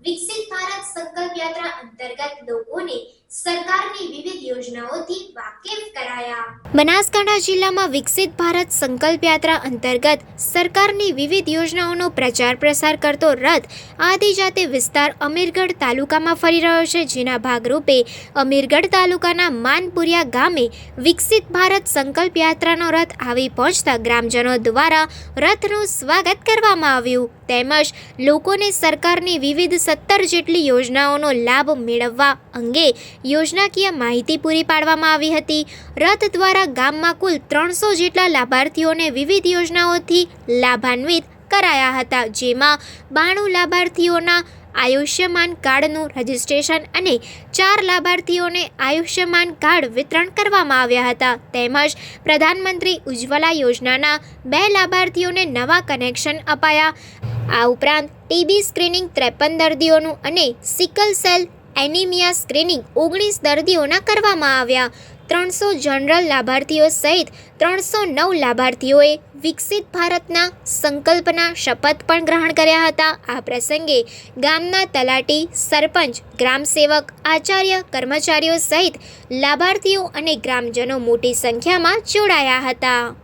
વિકસિત ભારત સંકલ્પ યાત્રા અંતર્ગત લોકોને સરકારની વિવિધ યોજનાઓથી બનાસકાંઠા જિલ્લામાં વિકસિત ભારત સંકલ્પ યાત્રા અંતર્ગત સરકારની વિવિધ યોજનાઓનો પ્રચાર પ્રસાર કરતો રથ આદિજાતિ વિસ્તાર અમીરગઢ તાલુકામાં ફરી રહ્યો છે, જેના ભાગરૂપે અમીરગઢ તાલુકાના માનપુરિયા ગામે વિકસિત ભારત સંકલ્પ યાત્રાનો રથ આવી પહોંચતા ગ્રામજનો દ્વારા રથનું સ્વાગત કરવામાં આવ્યું. તેમજ લોકોને સરકારની વિવિધ સત્તર જેટલી યોજનાઓનો લાભ મેળવવા અંગે યોજનાકીય માહિતી પૂરી પાડવામાં આવી હતી. રથ દ્વારા ગામમાં કુલ ત્રણસો જેટલા લાભાર્થીઓને વિવિધ યોજનાઓથી લાભાન્વિત કરાયા હતા, જેમાં બાણું લાભાર્થીઓના આયુષ્યમાન કાર્ડનું રજિસ્ટ્રેશન અને ચાર લાભાર્થીઓને આયુષ્યમાન કાર્ડ વિતરણ કરવામાં આવ્યા હતા. તેમજ પ્રધાનમંત્રી ઉજ્જવલા યોજનાના બે લાભાર્થીઓને નવા કનેક્શન અપાયા. આ ઉપરાંત ટીબી સ્ક્રીનિંગ ત્રેપન દર્દીઓનું અને સિકલ સેલ એનિમિયા સ્ક્રીનિંગ ઓગણીસ દર્દીઓના કરવામાં આવ્યા. ત્રણસો જનરલ લાભાર્થીઓ સહિત ત્રણસો નવ લાભાર્થીઓએ વિકસિત ભારતના સંકલ્પના શપથ પણ ગ્રહણ કર્યા હતા. આ પ્રસંગે ગામના તલાટી સરપંચ ગ્રામસેવક આચાર્ય, કર્મચારીઓ સહિત લાભાર્થીઓ અને ગ્રામજનો મોટી સંખ્યામાં જોડાયા હતા.